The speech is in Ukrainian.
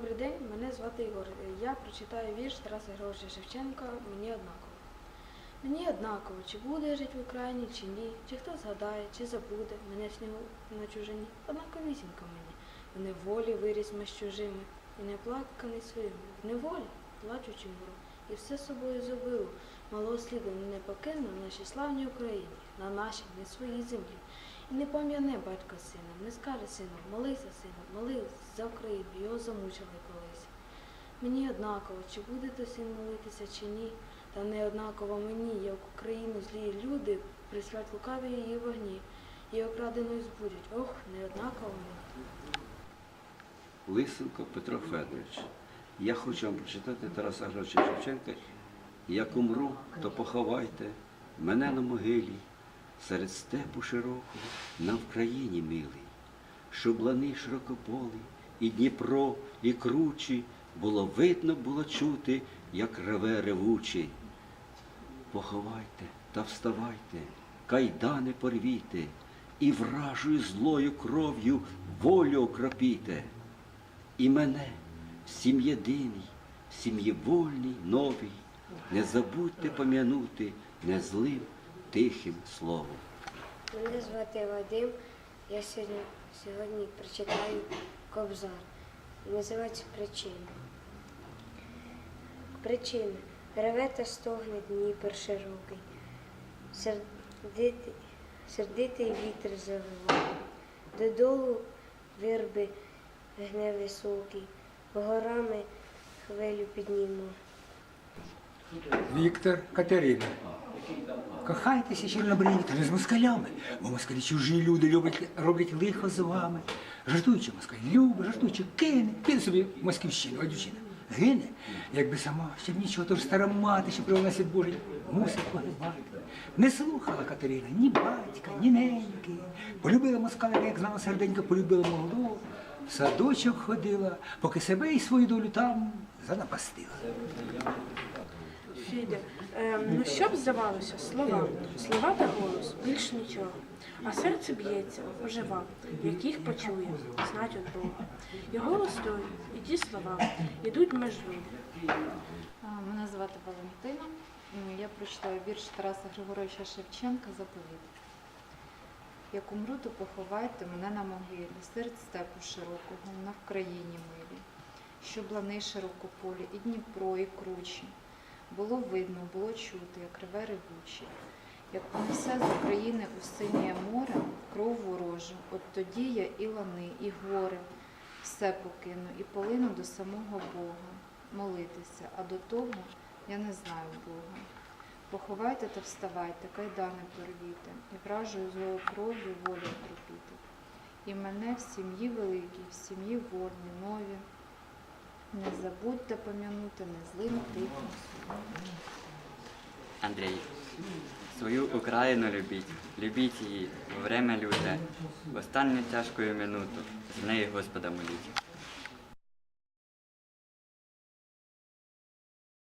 Добрий день, мене звати Ігор. Я прочитаю вірш Тараса Григоровича Шевченка Мені однаково. Мені однаково, чи буде жити в Україні, чи ні, чи хто згадає, чи забуде мене снігу на чужині. Однаковісінько мені. В неволі виріс ми з чужими, і не плаканий своїми. В неволі, плачучи муру, і все собою забило. Малого сліду не покинув в нашій славній Україні, на нашій, не своїй землі. Не пам'яне батько сина, не скаже сину, молися, сину, молись за Україну, його замучили колись. Мені однаково, чи будете син молитися, чи ні, та не однаково мені, як Україну злі люди прислать лукаві її вогні, і окраденою збудять. Ох, не однаково мені. Лисенко Петро Федорович. Я хочу вам прочитати Тараса Григоровича Шевченка. Як умру, то поховайте мене на могилі, серед степу широкого, на Вкраїні милий, щоб лани широкополі, і Дніпро, і кручі, було видно, було чути, як реве ревучий. Поховайте та вставайте, кайдани порвіте, і вражою злою кров'ю волю окропіте. І мене всім єдиний, сім'ї вольній, новій, не забудьте пом'янути незлим тихим словом. Мене звати Вадим. Я сьогодні, сьогодні прочитаю Кобзар. Називається причини. Причини. Реве та стогне Дніпер широкий. Сердитий, сердитий вітер завиває. Додолу вирби гне високий. Горами хвилю підніму. Віктор, Катерина. Кохайтеся, чорнобриві, та не з москалями, бо москалі чужі люди люблять, роблять лихо з вами. Жартуючи москаль любить, жартуючи кине, піде собі в Москівщину, а дівчина гине, якби сама, щоб нічого, тож стара мати, що привела світ Божий, мусить погибати. Не слухала Катерина ні батька, ні неньки. Полюбила москаля, як знала серденько, полюбила молоду. В садочок ходила, поки себе і свою долю там занапастила. Фідя, е, ну що б здавалося, слова, слова та голос, більш нічого. А серце б'ється, ожива, як їх почує, знать від Бога. Голос той, і ті слова ідуть меж люди. Мене звати Валентина. Я прочитаю вірш Тараса Григоровича Шевченка «Заповіт». Як умру, то поховайте мене на могилі, серед степу широкого, на Вкраїні милі, щоб лани широкополі, і Дніпро, і кручі. Було видно, було чути, як реве ревучі. Як понесе з України у синє море кров ворожу, от тоді я і лани, і гори, все покину, і полину до самого Бога, молитися, а до того я не знаю Бога. Поховайте та вставайте, кайдани порвіте, і вражою злою кров'ю волю кропіте. І мене в сім'ї великій, в сім'ї ворні, нові. Не забудьте пом'янути незлим тихим словом. Андрій, свою Україну любіть, любіть її время люте, в останню тяжкою минуту, з неї Господа моліть.